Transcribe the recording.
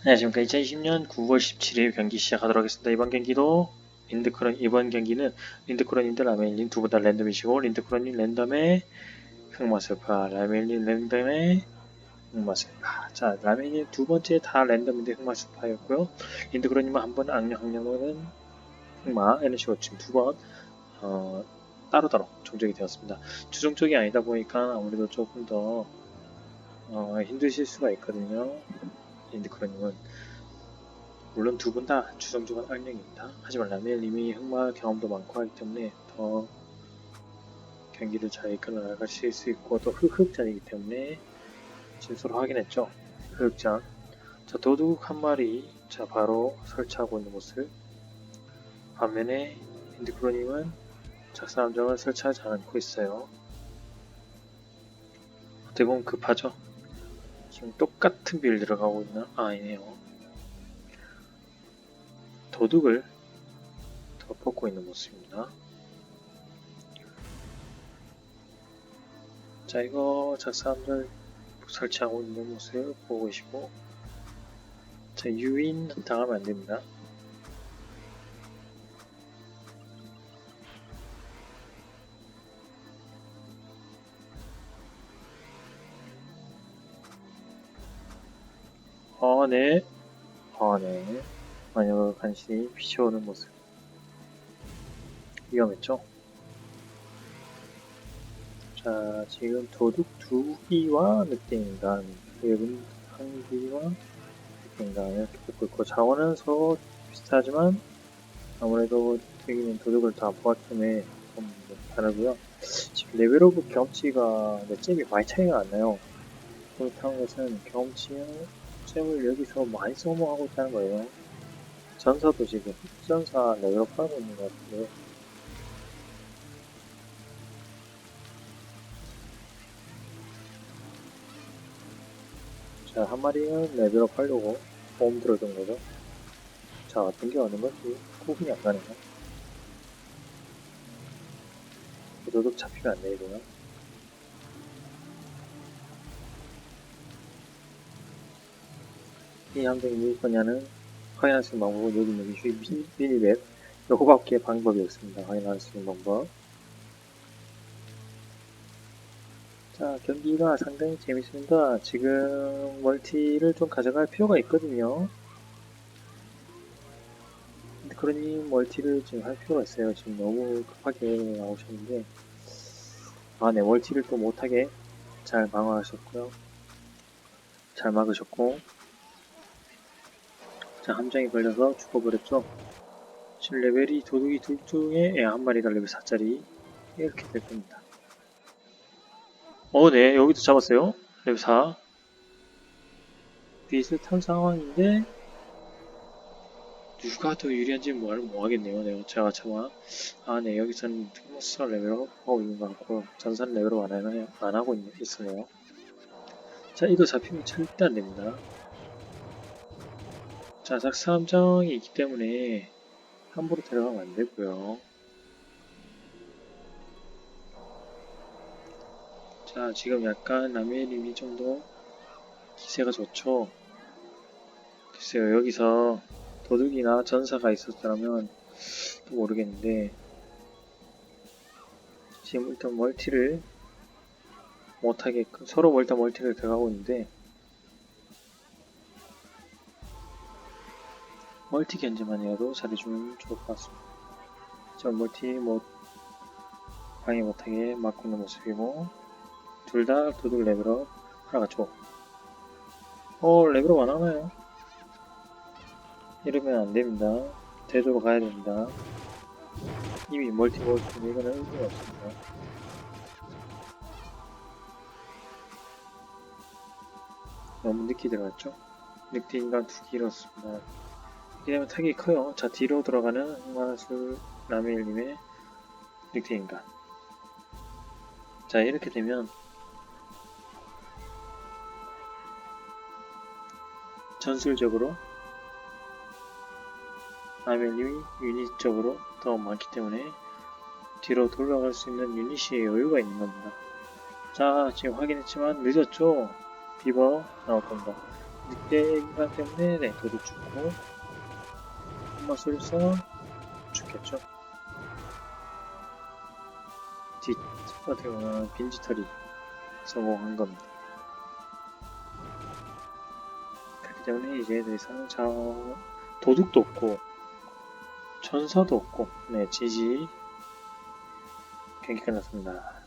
안녕하십니까. 2020년 9월 17일 경기 시작하도록 하겠습니다. 이번 경기도 린드크런, 이번 경기는 린드크런인데 라멜님 두분 다 랜덤이시고, 린드크런님 랜덤에 흑마술파, 라멜님 랜덤에 흑마술파. 자, 라멜님 두 번째 다 랜덤인데 흑마술파였고요. 린드크런님은 한 번 악령, 악령은 흑마, 에너시고 지금 두 번, 어, 따로따로 종족이 되었습니다. 주종족이 아니다 보니까 아무래도 조금 더, 어, 힘드실 수가 있거든요. 인드크로님은 물론 두 분 다 주성적은 악령입니다. 하지만 라멜님이 흑마 경험도 많고 하기 때문에 더 경기를 잘 이끌어 나가실 수 있고 또 흑흑전이기 때문에 진수로 확인했죠. 흑흑전. 자 도둑 한 마리 자 바로 설치하고 있는 모습. 반면에 인드크로님은 작사함정을 설치하지 않고 있어요. 어떻게 보면 급하죠. 지금 똑같은 빌 들어가고 있나? 아, 아니네요. 도둑을 더 뽑고 있는 모습입니다. 자, 이거 작사함들 설치하고 있는 모습 보고 계시고, 자, 유인 당하면 안 됩니다. 아, 네. 아, 네. 마녀가 간신히 피쳐오는 모습. 위험했죠? 자, 지금 도둑 두 기와 늑대인간, 웹은 한기와 늑대인간 이렇게 듣고 있고, 자원은 서로 비슷하지만, 아무래도 늑대기는 도둑을 다 보았기 때문에 좀 다르고요. 지금 레벨업 경치가 몇 점이 많이 차이가 안 나요. 그렇다는 것은 경치 는 잼을 여기서 많이 소모하고 있다는 거예요. 전사도 지금 전사 레벨업 하고 있는 것 같은데. 자, 한 마리는 레벨업 하려고 보험 들어준 거죠. 자, 어떤 게 어느 건지 구분이 안 가네요. 도둑 잡히면 안 되고요. 이 함정이 누울 거냐는 확인할 수 있는 방법은 여기 있는 이 미- 미니맵 요거밖에 방법이 없습니다. 확인할 수 있는 방법. 자, 경기가 상당히 재밌습니다. 지금 멀티를 좀 가져갈 필요가 있거든요. 그러니 멀티를 지금 할 필요가 있어요. 지금 너무 급하게 나오셨는데 아, 네, 멀티를 또 못하게 잘 방어하셨고요. 잘 막으셨고 자, 함정이 걸려서 죽어버렸죠. 지금 레벨이 도둑이 둘 중에 예, 한 마리가 레벨 4짜리 이렇게 될 겁니다. 어, 네, 여기도 잡았어요. 레벨 4. 비슷한 상황인데 누가 더 유리한지 말을 못하겠네요. 내가 제가 차마 아, 네, 여기서는 특모스가 레벨업 하고 있는 것 같고 전산 레벨업 안. 안 하고 있, 있으네요. 자, 이거 잡히면 절대 안 됩니다. 자, 작 사함정이 있기 때문에 함부로 들어가면 안 되고요. 자, 지금 약간 라멜님이 좀 더 기세가 좋죠. 글쎄요, 여기서 도둑이나 전사가 있었다면 또 모르겠는데 지금 일단 멀티를 못하게 서로 일단 멀티를 들어가고 있는데 멀티 견제만이라도 잘해주면 좋을 것 같습니다. 저 멀티 뭐 방해 못하게 막고 있는 모습이고 둘 다 도둑 레벨업 하나가죠. 어 레벨업 안 하나요? 이러면 안 됩니다. 대조로 가야 됩니다. 이미 멀티 멀티 이거는 의미가 없습니다. 너무 늦게 들어갔죠? 늑대 인간 두개 잃었습니다. 왜냐면 타격이 커요. 자, 뒤로 들어가는 흑마술 라멜님의 늑대인간. 자, 이렇게 되면 전술적으로 라멜님이 유닛적으로 더 많기 때문에 뒤로 돌아갈 수 있는 유닛이 여유가 있는 겁니다. 자, 지금 확인했지만 늦었죠? 비버 나올 겁니다. 늑대 기간 때문에 네, 도둑 죽고 흑 마술사 죽겠죠. 뒷 같은 경우는 빈지털이 성공한 겁니다. 그렇기 때문에 이제 더 이상 자 도둑도 없고 천사도 없고 네 지지 경기 끝났습니다.